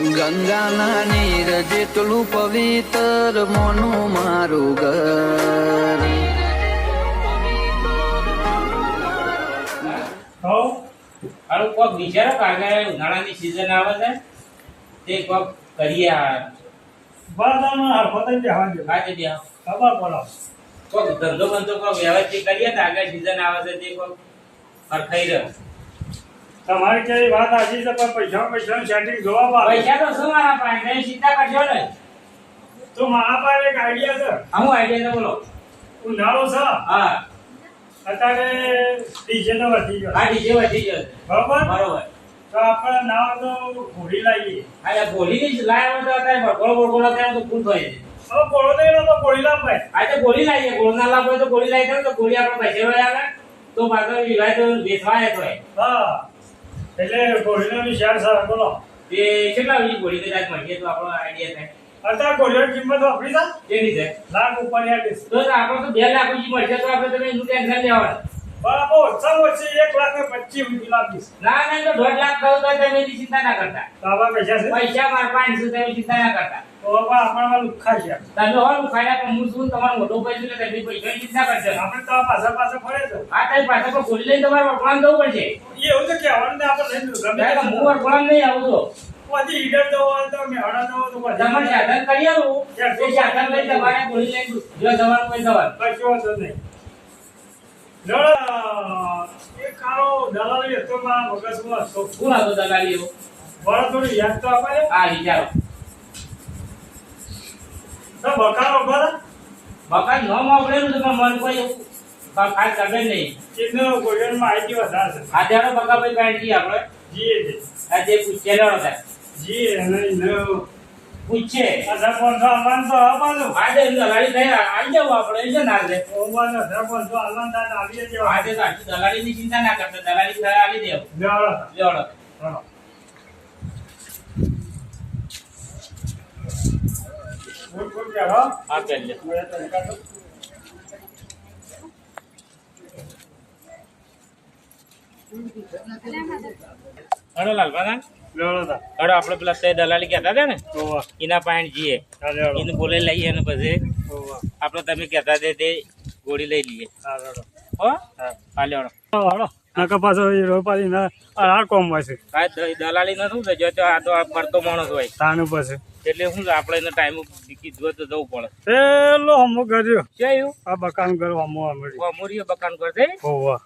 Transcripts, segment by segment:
ગંગાના નીર જેટલું પવિત્ર મોનું મારું ઘર. હારું કોક વિચારો કારણ ઉનાળાની સિઝન આવે છે? તે કોક કરીએ બધામાં હરખો થઈ જવા દે આજે ખબર પડો. કોક ધંધો બંધો કોક વ્યવસ્થિત કરીએ તો આગળ સિઝન આવે છે તે કોક હરખાઈ રહ્યો તમારી કેવી વાત આજી છે પણ પૈસા પૈસા સેટિંગ જોવા પાડે પૈસા તો શું મારા પાસે? કઈ ચિંતા કરજો ને. તો મારા પાસે એક આઈડિયા છે. હું આઈડિયા તો બોલો. ઉનાળો છે? હા. અત્યારે ડીજે તો વધી ગયો. આ ડીજે વધી ગયો. બરોબર? બરોબર. તો આપણે નાવ તો ઘોડી લાવીએ આ ગોળીની જ લાવ્યો તો અત્યારે ભગોળ ભગોળ અત્યારે તો ફૂલ થઈ જાય. ઘોડો નહીં તો ભોળી લાવ ભાઈ આ તો ગોળી લાવીએ ગોળ ના લાવ તો ગોળી લાવી તો ગોળી આપણે પૈસે આવે. તો પાછો વિવાહ તો વેચવાય તો હા. એટલે ઘોડીનો વિચાર છે બોલો. એ કેટલા બધી ગોળી કદાચ મળીએ તો આપણો આઈડિયા થાય. અત્યારે ઘોડીઓની કિંમત આપણી છે કેવી છે લાખ ઉપર યાદ તો આપણે તો બે લાખ સુધી મળશે તો આપણે તમે એનું ટેન્શન લેવાનું. બરાબર ઓછામાં ઓછી એક લાખ ને પચીસ આપીશ ના ના તો દોઢ લાખ કહું તો તમે ચિંતા ના કરતા. તો આવા પૈસા છે? પૈસા માર પાંચસો તમે ચિંતા ના કરતા. આપણા લુખા છે તમે પણ હું શું તમારો મોટો પૈસો એટલે તમે પૈસાની ચિંતા કરશો. આપણે તો પાછા પાછા ફરે છે. પાછા લઈને તમારે વળવાનું જવું પડશે. એવું તો કહેવાનું ને આપણે ગમે હું નહીં આવું તો. બધી ઈડર દવો તો મેહણા દવો તો તમારે સાધન કરી આવું એ સાધન લઈને તમારે ગોળી લઈને જો જવાનું કોઈ જવાનું કશો વાંધો નહીં. એ કાળો દલાલી હતો મારા મગજમાં. હતો શું હતો દલાલી એવો બળો થોડી યાદ તો આપે આ વિચારો. તો બકારો ખરા મકાન ન મોકલેલું તો મન કોઈ એવું ખાસ નહીં નહીં. એનો ગોલ્ડનમાં આવી ગયો છે. આ ત્યારે બકાભાઈ કાઢી આપણે જી છે આ જે પૂછે લેવાનો થાય જીએ અને એનો પૂછે. ફોન તો આવવાનું તો આવવાનું આજે દલાલી થઈ આવી જાવ આપણે એ છે ના લે આવવાનું અઢાર પાંચસો આવવાનું થાય તો આવીએ આજે તો દલાલીની ચિંતા ના કરતા. દલાલી આલી દેવ લેવડો. લેવડો ચલો ગુડ ગુડ ચાલો હા તો હડો લાલભાઈ હડો આપણે પેલા તે દલાલી કહેતા હતા ને? એના પાણી જઈએ. એને બોલે લઈએ અને પછી આપડે તમે કહેતા તે તે ગોળી લઈ લઈએ. હો? પાછો ના આ કોમ હોય છે દલાલી નથી જો તો આ તો આ ફરતો માણસ હોય. તાનું પછી એટલે શું આપણે એને ટાઈમ કીધું તો જવું પડે. પેલો હમો કર્યો એવું આ બકાન કરવા હમો મળી અમૂરીઓ બકાન કરશે ઓવા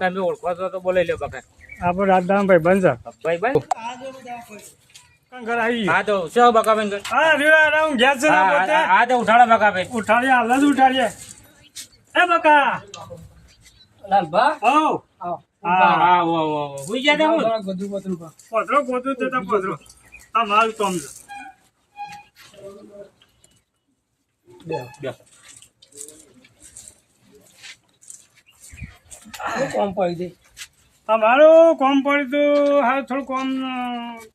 તમે ઓળખો છો તો બોલાઈ લો બકાન. આપણે રાતદાન ભાઈ બંધ ભાઈ ભાઈ. આવી હા તો શું બકાબેન કર હા રીડા રાઉં ઘેર છે હા તો ઉઠાડો બકાબેન. ઉઠાડીએ હાલ જ ઉઠાડીએ. એ બકા. ઓ. હા હા. વો વો વો હુઈ હું? ગોતું પધરો આ માલ કોમ છે. કોમ પડી દે અમારું કોમ પડ્યું હતું હા થોડું કોમ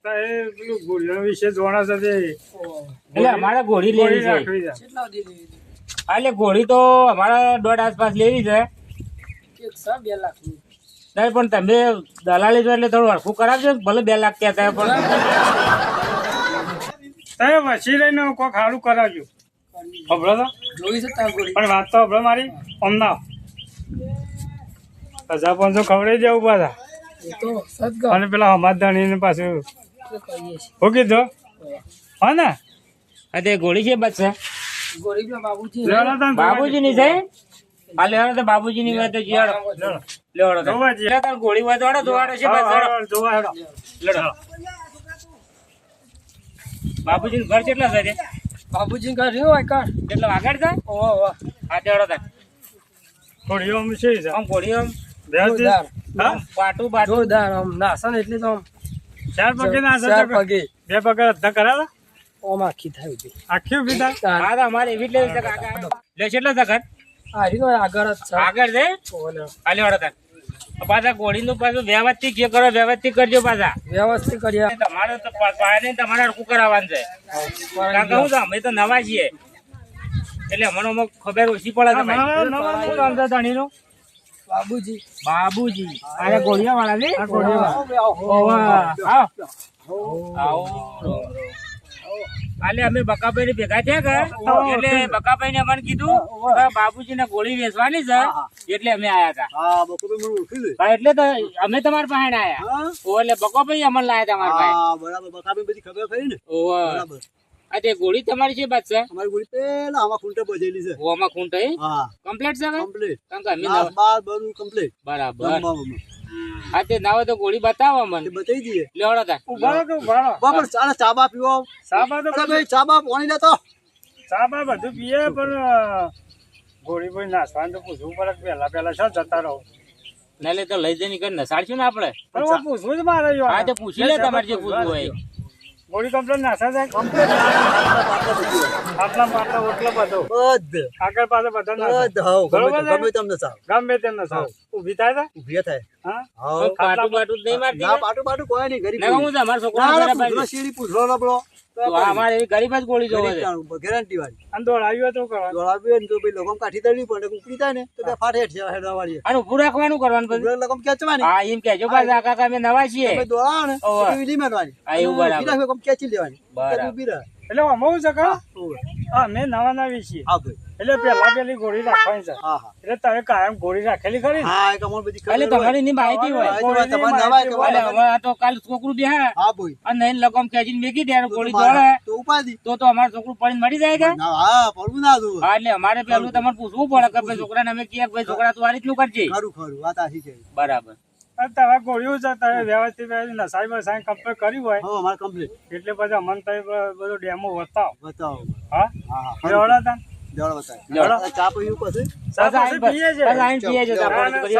પેલું ગુલિયા વિશે જોણા સાથે એટલે અમારે ઘોડી ગોળી લેવી છે. રાખવી છે. કેટલા દી લેવી હા, એટલે ઘોડી તો અમારે દોઢ આસપાસ લેવી છે. બે લાખ નહીં પણ તમે દલાલી છો એટલે થોડું હરખું કરાવજો ભલે બે લાખ ક્યાં થાય પણ. તમે વસી રહીને કોક ખાડું કરાવજો. હબળો તો. જોઈ શકતા પણ વાત તો હબળો મારી. અમના હજાર પાંચસો ખવડાવી પાછા હતા અને પેલા હમાદાણી પાછું ને પાછું હું કીધું? હા ને? અરે ગોળી છે બસ ગોળી બાબુજી ની. છે? હા લેવડો તો બાબુજી ની વાત તો જીવાડો લેવડો. તો જોવા જઈએ. એટલે હોય તો. વાળો જોવાડો છે બસ હેડો. હા, જોવા હેડો. લડો બાબુજી નું ઘર કેટલા છે? રે? બાબુજી ઘર રહ્યું હોય કર કેટલા આગળ થાય? ઓ વાહ હા તેડો તાર આમ છે છે. આમ ઘોડી આમ? જોરદાર. હા? પાટું બાટું જોરદાર આમ નાસન એટલે તો આમ ચાર પગે નાસન ચાર પગે. બે પગે અડધા કરાવે? ઓમ આખી થાય આખી ઊભી થાય? હા અમારે એવી જ લેવી છે કાકા લે કેટલા રીતો આગળ આગળ છે? ઓલે. વાળો તાર પાછા ગોળી નું પાછું વ્યવસ્થિત જે કરો વ્યવસ્થિત કરજો પાછા. વ્યવસ્થિત કરીએ. તમારે તો પાયાને તમારે હરખું કરાવવાનું છે. કારણ કે હું અમે તો નવા છીએ. એટલે હમણાં અમુક ખબર ઓછી પડે ધણીનું? બાબુજી. બાબુજી. અરે ગોળિયા વાળા છે આ ઘોડિયાવાળા. આવો, આવો. કાલે અમે બકાભાઈ ને ભેગા થયા કે એટલે બકાભાઈ ને અમને કીધું બાબુજી ને ગોળી વેચવાની છે. એટલે અમે આયા હતા. એટલે અમે તમારા પાસે આયા. ઓ એટલે બકાભાઈ અમને લાયા તમારા પાસે બરાબર. બકાબે બધી ખબર ખરી ને? ઓવે. બરાબર. આ ગોળી તમારી છે બાદ અમારી ગોળી પેલા આમાં ખૂંટે બજેલી છે. હા. કમ્પ્લીટ છે કમ્પ્લીટ. કારણ કે અમે બાર બધું કમ્પ્લીટ. બરાબર. હા તે ના તો ગોળી બતાવો મને. બતાવી દઈએ. લેવડો તા ઉભાડો કે ઉભાડો રહો બરાબર ચાલે ચા પીવો. ચાબા તો ભાઈ ચાબા પાણી લેતો. ચાબા બધું પીએ પણ ગોળી ભાઈ નાસવાનું તો પૂછવું પડે કે પહેલા પહેલા છો જતા રહો. ના લે તો લઈ જઈને કરી નસાડશું ને આપણે? પૂછવું જ મારે. હા તે પૂછી લે તમારે જે પૂછવું હોય. ગોળી કમ્પ્લેટ નાસા કમ્પ્લેન આટલા પાટલા ઓટલા બધો. બધ. આગળ પાસે બધા ના બધ હાવ ગમે બરોબર ગમે તમને ચાલ ગમે તમને નાસા. ઊભી થાય છે ઊભી થાય. હા? હાવ. પાટુ બાટું નહીં મારતી ના પાટુ પાટું કોઈ નહીં ગરીબ ના હું તમાર છોકરા શેરડી, પૂછડો લબડો. તો અમારે એવી ગરીબ જ ગોળી જોવે ગરીબ છે. જાણું, ગેરંટી વાળી. અને દોડાવ્યું તો કરવા ને તો ભાઈ લગમ કાઠી દળવી પડે ઉપડી જાય ને તો બે ફાટ હેડવા વાળી અને ઉભું રાખવાનું કરવાનું પછી? ઉભરે ખેંચવાની. હા એમ કેજો પાછા કાકા અમે નવા છીએ. દોડાવો ને વીલી મેળવાની હા, એવું બરાબર. ઊભી રાખો, લગમ ખેંચી લેવાની. બરાબર. એટલે છે કે હા મેં નવા નવી છીએ. હા ભાઈ એટલે પેલા પેલી ગોળી રાખવાની છે. હા હા. એટલે તમે કાયમ ગોળી રાખેલી ખરી? એટલે. તમારી ની માહિતી હોય. હવે તો કાલ છોકરું દે અને નહીં લગમ કેજીને મેકી દે ગોળી દોડે. તો તો અમારે છોકરું પડીને મરી જાય કે? હા એટલે અમારે પેલું તમારે પૂછવું પડે કે ભાઈ છોકરાને અમે કહે ભાઈ છોકરા તું આ રીતનું કરજે. ખરું ખરું. વાત આશી છે. બરાબર. તમે ગોળીઓ છે તમે વ્યવસ્થિત વ્યવસ્થિત નસાઈ બસાઈ કમ્પ્લેટ કર્યું હોય અમારે કમ્પ્લીટ. એટલે પછી અમને બધો ડેમો બતાવો. બતાવો. હા? હા હા લેવડો બતાવો ચા પીવું પછી? ચા પીએ છે. પીએ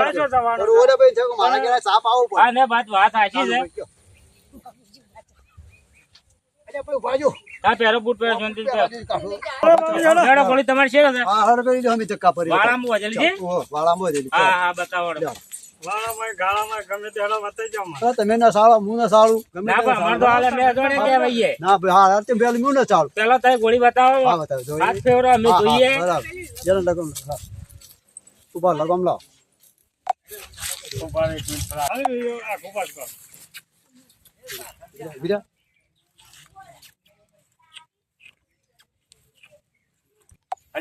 ના, ભાઈ મારા ચા પાવો પડે. હા વાત વાત સાચી છે. અરે હા બૂટ તમારી છે હા હર અમે ચક્કા પરી વાળામાં વજેલી છે વાળામાં જ હા હા બતાવો. વાળામાં, ગાળામાં ગમે તે હેડો બતાવી જાઓ હા, તમે ના સાળો હું ના સાળું. ગમે ના પણ અમારે તો હાલે મેં જોડે કહેવાય ના ભાઈ હા પેલું હું ના સાળું પેલા તમે ગોળી બતાવો. હા બતાવો જોઈએ. હાથ અમે જરા લગમ હા. ઊભા લગમ લાવ. ઊભા કર.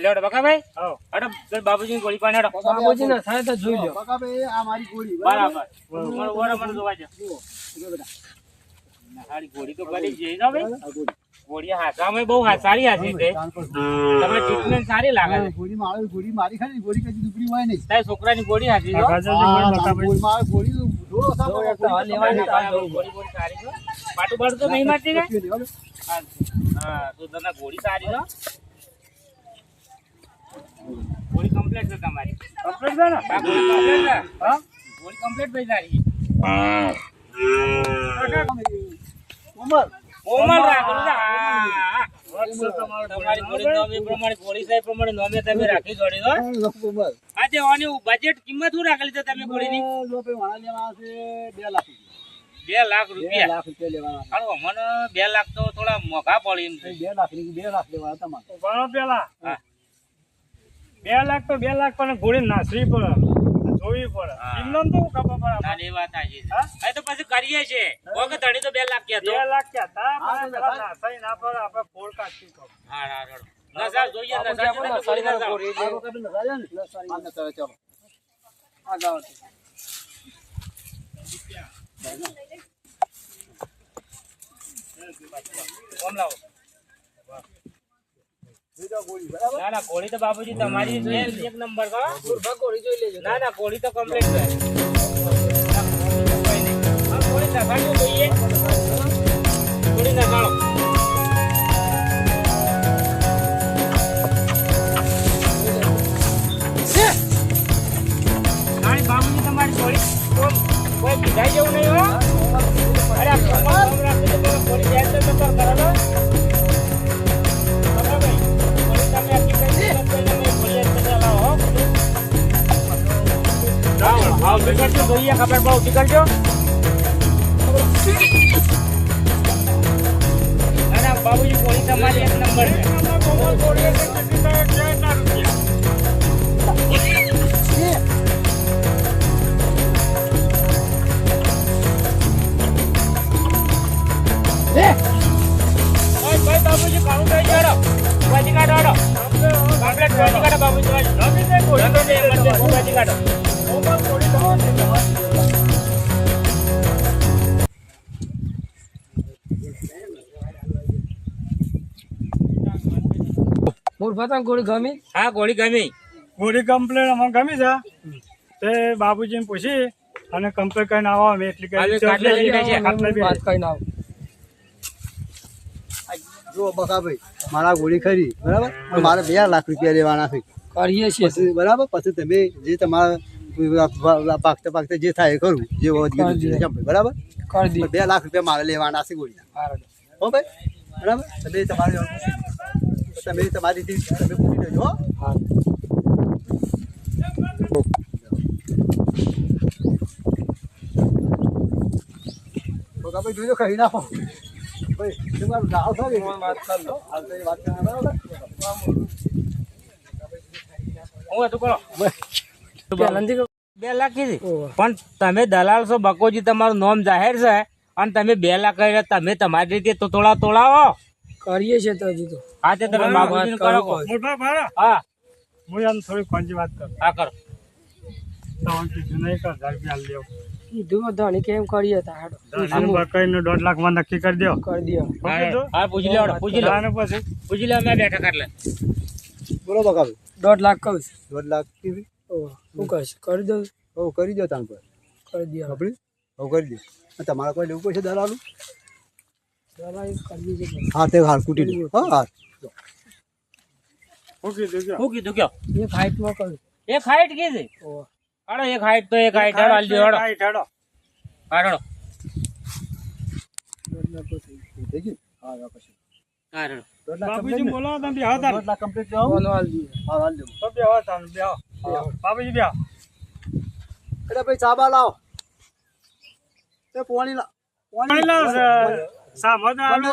લેવડો બકાભાઈ. હા. અરે પેલા બાબુજીની ગોળી પાણી હેડો. બાબુજી ના થાય તો જોઈ લો બકા ભાઈ આ મારી ગોળી બરાબર? મને ઓરે મને જોવા દે. હારી ગોળી તો કરી જઈ છે ભાઈ. આ ગોળી. ગોળી હાથામાં બહુ સારી હાથી છે. જાન તમે ટ્રીટમેન્ટ સારી લાગે છે. ગોળી મારે ગોળી મારી ખાલી ગોળી કદી દુબળી હોય નહીં. તારી છોકરાની ગોળી હાથી જે ગોળી. ગોળી મારે ગોળી લેવાની ના, ના, ગોળી. ગોળી સારી છો પાટું બાટું તો નહીં મારતી કે? હા હા, તો તને ગોળી સારી છો ગોળી કમ્પ્લીટ છે તમારી. કમ્પ્લીટ છે ને? હા, કમ્પ્લીટ છે. હા? ગોળી કમ્પ્લીટ થઈ સારી ઉમર. કોમલ રાખેલું હા વર્ષ તમારી ગોળી નોમે પ્રમાણે ગોળી સાહેબ પ્રમાણે નોમે તમે રાખી જોડી દો આજે ઓની બજેટ કિંમત શું રાખેલી છે તમે ગોળીની? છે બે લાખ રૂપિયા. બે લાખ રૂપિયા. હાલો મને બે લાખ તો થોડા મોંઘા પડે છે. બે લાખ બે લાખ લેવા તમારે. પેલા. હા. બે લાખ તો બે લાખ પણ ગોળી નાસવી પડે. જોવી પડે. એમને તો ખબર પડે ના વાત છે. હા? તો પછી કરીએ છે ઓકે ધણી તો બે લાખ કહેતો. બે લાખ ક્યાં તા પણ. નાસાઈ ના પડે આપણે ફોડ કાઢી કહો. હા હા રડો નસા જોઈએ નસા જોઈએ તો નસા ચાલો. આ લાવો? ના ના ગોળી તો બાપુજી તમારી એક નંબર કોળી જોઈ લેજો. ના ના ગોળી તો કમ્પ્લીટ છે. જોઈએ નસાડો બાબુજી તમારી ગોળી? કોઈ પીધાઈ જવું નહીં હો? આવ નીકળજો જોઈએ ખબર બહુ નીકળજો બાબુજી ગોળી તમારી એક નંબર છે? બાબુજી કાઢો બાબુજી કાઢો. મૂળ ગોળી ગમી? હા ગોળી ગમી. ગોળી કમ્પ્લેન અમને ગમી છે. તે બાબુજીને પૂછી અને કમ્પ્લેન કરીને આવો અમે એટલી વાત કઈ ના જો બકાભાઈ મારા ગોળી ખરી બરાબર? મારે બે લાખ રૂપિયા લેવાના છે. કરીએ છીએ. બરાબર? પછી તમે જે તમારા પાકતે પાકતે જે થાય એ કરું. જે બરાબર? બે લાખ રૂપિયા મારે લેવાના છે ગોળીના. હો ભાઈ? બરાબર? તમે તમારી તમે તમારી રીતે તમે પૂછી દેજો હો. બકાભાઈ જોજો કહી નાખો. ભાઈ તમારું ગાવ થાય ને વાત કરી લો. આ તો વાત કરી બરાબર? હું હતું કરો. બે લાખ કીધી. પણ તમે દલાલ છો બકોજી તમારું નામ જાહેર છે અને તમે બે લાખ કહી તમે તમારી રીતે તો તોડા તોડાવો. કરીએ છીએ તો હજી તો. હા તે તમે બાબુજી કરો હા. હું થોડી કોંજી વાત કરું. હા કરો. દોઢ લાખમાં નક્કી કરી દો કરી હા, પૂછી લો પૂછી લો પછી? પૂછી લો મેં બેઠા કાઢ લે બોલો દોઢ લાખ કહું દોઢ લાખ. શું કહેશ? કરી દઉં. હવે કરી દો તાન પર. કરી દઈએ આપણે હવે કરી દો. અને તમારે કોઈ લેવું પડશે દલાલું હા તે હાલ કૂટી દો. હા હા હું કીધું કે શું કીધું કયો? એક હાઈટ કીધી. હાડો એક હાઈટ તો એક હાઈટ હાડો હાલ દો હાડો. ઠેડો. હાડો. હા હા હાડો. તમે કમ્પ્લીટ જાઓ બોલો દઈએ હા હાલ દો તો બેહો તાન, બેહો. બાબુજી બેહો. એટલે ભાઈ ચાબા લાવો. તે પોણી લાવ પોણી લાવો છે. સામત આલો.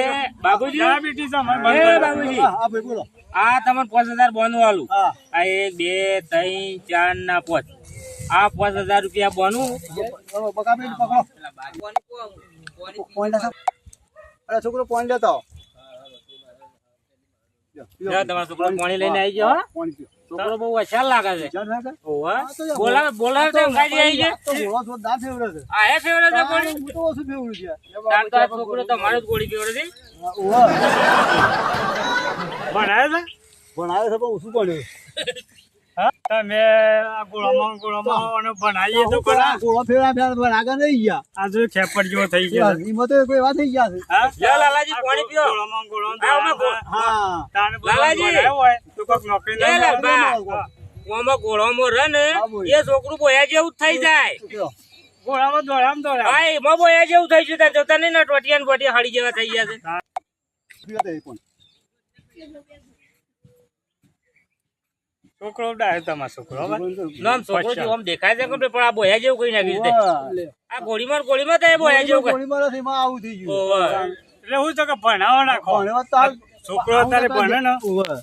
એ બાબુજી ડાયાબિટીસ અમારે એ બાબુજી હા હા ભાઈ બોલો. આ તમને પાંચ હજાર બોનું આલું. આ એક બે ત્રણ ચાર ના પાંચ. આ પાંચ હજાર રૂપિયા બોનું. છોકરો પોઈન્ટ લેતા? તમારો છોકરો પાણી લઈને આવી ગયો. છોકરો બહુ હોશિયાર લાગે છે. ઓવે. હા, તો ગાડી આવી જાય તો ઘોડો જોરદાર ફેવરે છે આ હે ફેવરે છે પાણી હું તો ઓછું ફેવરું છે તાર તો છોકરો તમારો જ ગોળી ફેવરે છે ઓવા. ભણાય છે? પણ છે પણ ઓછું હા? તમે આ ગોળામાં ગોળામાં અને તો ખરા. ઘોડો ફેવરા ફેવરા પણ નહીં ગયા આ જો ખેપટ જેવો થઈ ગયો એમાં તો કોઈ વાત થઈ ગયા છે હા? લાલાજી, પાણી પીઓ. ગોળામાં ગોળામાં હા, અમે ગો- ભણાય. હા તાને લાલાજી. તો કોઈક નોકરી એ ના મળે. ગોળામાં રહે ને એ છોકરું બોયા જેવું જ થઈ જાય ગોળામાં દોડામ. હા એમાં બોયા જેવું થઈ જતા જોતા નહીં ને ટોટિયા ને બોટિયા હળી જેવા થઈ ગયા છે. છોકરો ડાયો તમારો છોકરો નામ છોકરો જેવો આમ દેખાય છે કે પણ આ બોયા જેવું કઈ નાખ્યું દે આ ગોળીમાર ગોળીમાં તો બોયા જેવું ગોળીમાર નથી, આવું થઈ ગયું. એટલે હું તો કે ભણાવો નાખો. છોકરો અત્યારે ભણે ને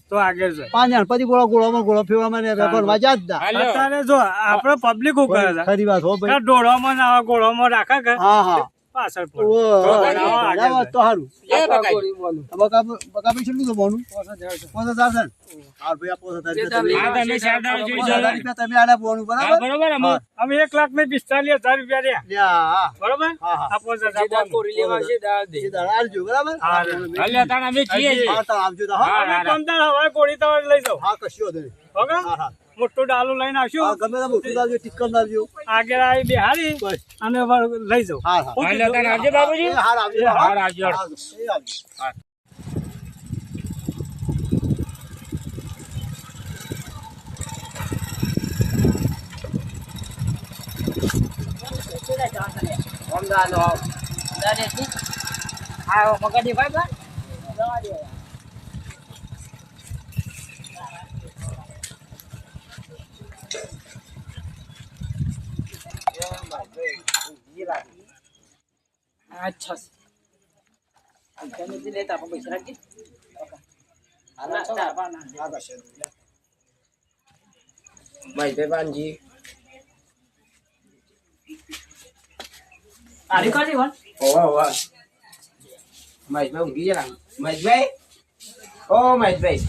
તો આગળ જાય. પછી ગોળો ગોળોમાં ગોળો ફેરવામાં ને ભણવા જા જ ના. હા, લ્યો. અત્યારે જો આપણે પબ્લિક શું કરે છે? ખરી વાત હો ભાઈ. ડોળામાં ને ગોળામાં રાખે કે? હા હા. પાછળ તો સારું બકા- બકાબી કેટલું તો ભણવું? પાંચ હજાર છે. ને? ભાઈ, પાંચ હજાર રૂપિયા તમે આને ભણવું, હા, બરાબર? અમે એક લાખ ને પિસ્તાલીસ હજાર રૂપિયા રહ્યા. બરોબર. આ પાંચ હજાર. કોરી લેવા છે આવજો, બરાબર? તાણ અમે છીએ આવજો તો, હવે ગોળી તમારે લઈ જાઓ. હા, કશું વાંધો ઓકે હા, હા. મોટું ડાલું લઈને આવશું ગમે તે મોટું લાવજો, ટીક્કર લાવજો. આગળ આવી બિહારી બસ. અને લઈ જાઉં હા, હા. આવજો બાબુજી એ હાર આવજો, હા. હાર આવજો. હા, એ આવજો. હા મગાડી ભાઈ ભાઈ અચ્છા ભાઈ ભાઈ મહેશભાઈ ઊંઘી ગયા મહેશભાઈ? ઓ મહેશભાઈ.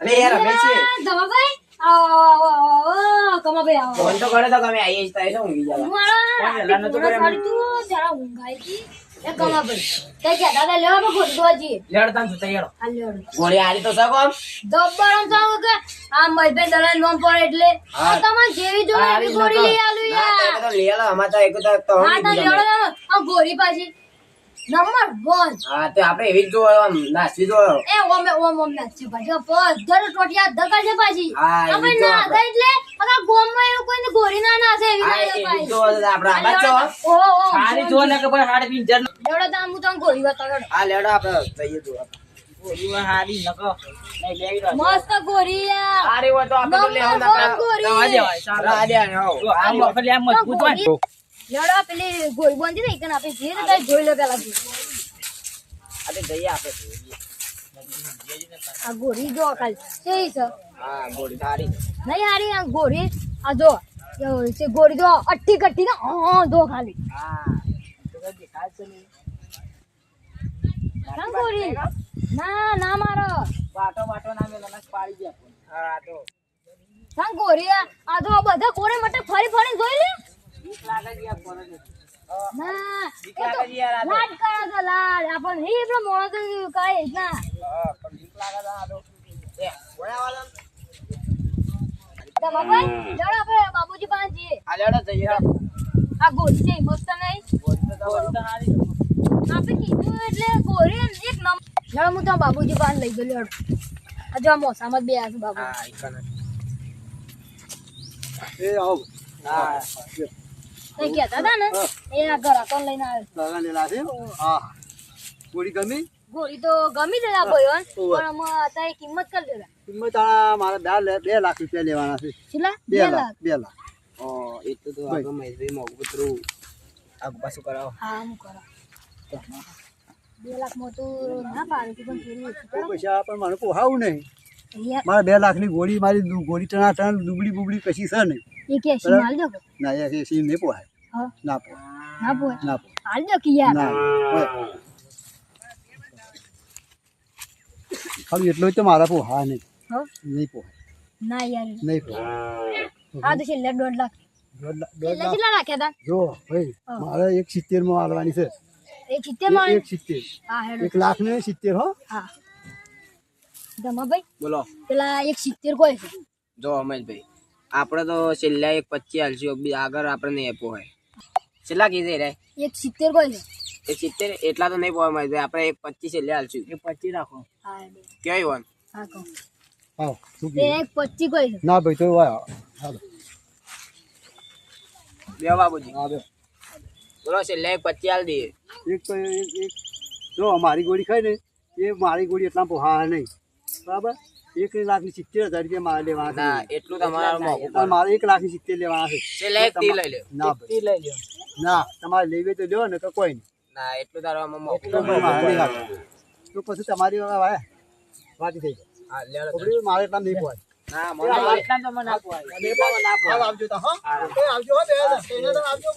અરે યાર અમે છીએ. ધમાભાઈ કમાભાઈ આવો. ફોન તો કરે તો તમે આવીએ જ થાય છે ઊંઘી ગયા મારા વહેલા નતું કર્યું તું જરા ઊંઘ આવી હતી એ. કમાભાઈ તે કહેતા હતા લેવા આપણે ગોઠવા જઈએ લેડતા ને જતા હેડો. આ લેવડો ગોળી આલી તો શકો દબ્બર આમ તો કે આ મહિભાઈ દલાલ નોમ પડે એટલે. હા. જેવી જોડે એવી ગોળી લઈ આલું યાર તો લઈ અમાર તો એક તો તો હા તો ઊંઘી લેવડો ગયા. લેવડો. આ ગોળી પાછી. નંબર 1 હા તો આપણે એવી જો નાસવી જો એ ઓમે ઓમ ઓમ નાસી છે પાછી પધર ટોટિયા ધકલ છે પાછી. આપણે ના દે એટલે એટલે ગોમમાં એવું કોઈને ગોરી ના નાખે એવી હા, ના એવી પાછી. જો આપણે આમાં ઓ ઓ સારી જો ને કે ભાઈ હાડ પિંજર લેવડો તો આમ હું તમને ગોળી બતાવડો આ લેડો આપણે જઈએ જો તો મસ્ત ગોરી હોય તો આપણે લેવા ના ગોળી. રવા દેવાય, સારા હો. આ આમ મજબૂત હોય પેલી ગોળી બાંધી દઈ કે આપણે જઈએ રીતે જોઈ લો પેલા આ તો જઈએ આપણે આ ગોળી જો કેવી છે? હા ગોળી સારી નહીં હારી આ ગોળી આ જો છે ગોળી જો અઠ્ઠી કઠ્ઠી ને હા જો ખાલી. હા ના ગોળી. ના ના મારો. વાટો વાટો ના મેલો ના પાડી દે. હા તો ના આ તો બધા કોરે મટે ફરી ફરી જોઈ લે. બાબુજી આ લેડો ગોળી છે નહીં કીધું એટલે એક નંબર લેવડો હું તો પાસે લઈ ગયો લેવડો આ જો આ મોસામાં બે આ બાબુ એ આવો હા. એ કહેતા હતા ને એ આ ઘર આતો લઈને આવ્યો લગન લેલા છે? હા ગોળી ગમી? ગોળી તો ગમી દેલા ભાઈઓ પણ અમે અત્યારે કિંમત કરી દેલા કિંમત મારા બે બે લાખ રૂપિયા લેવાના છે. કેટલા બે લાખ બે લાખ. ઓ, એટલું તો આગળ મહેશભાઈ પતરું. આગળ પાછું કરાવો. હા હું કરો બે લાખ ના પાડે પણ તો પૈસા પણ મારે પોહાવું નહીં. મારે બે લાખની ગોળી મારી ગોળી ટણા ટણ દુબળી બુબળી કશી છે નહીં. એસી ના એ સી નહીં પોહાય. ના પોહાય ના પોય ના પોહાય હાલ દો કે યાર ખાલી એટલું તો મારા પોહા નહીં. હા? નહીં ના યાર. આ તો છેલ્લે દોઢ લાખ. જો ભાઈ મારે એક સિત્તેરમાં હાલવાની છે. એક સિત્તેરમાં એક સિત્તેર. એક લાખ ને સિત્તેર હો. હા. ધમાભાઈ બોલો. પેલા એક સિત્તેર કોઈ છે? જો અમેશભાઈ આપણે તો છેલ્લા એક પચીસ હાલશું બી આગળ આપણે નહીં આપવો હોય. છેલ્લા કીધે રે? એક સિત્તેર કોઈ છે એ સિત્તેર એટલા તો નહીં પોવા મળે. આપણે એક પચીસ છેલ્લે હાલશું. એ પચીસ રાખો. કેવી વન હા એક પચીસ કોઈ છે ના ભાઈ તો બે બાબુજી હા બે. બોલો છે એક પચીસ હાલ દઈએ એક તો એક એક. જો મારી ગોળી ખાય ને એ મારી ગોળી એટલા પોહા નહીં. બરાબર? એક લાખની સિત્તેર હજાર રૂપિયા મારે લેવાના એટલું તમારે મારે એક લાખની સિત્તેર લેવાના છે. એક લઈ લે ના લઈ લ્યો. ના તમારે લેવી તો લ્યો ને તો કોઈ નહીં. ના એટલું તારવામાં તો પછી તમારી વાય વાતી થઈ જાય. હા લેડો મારે એટલા નહીં પોહાય ના મને એટલા તો મને આવજો હો? આવજો બે આવજો.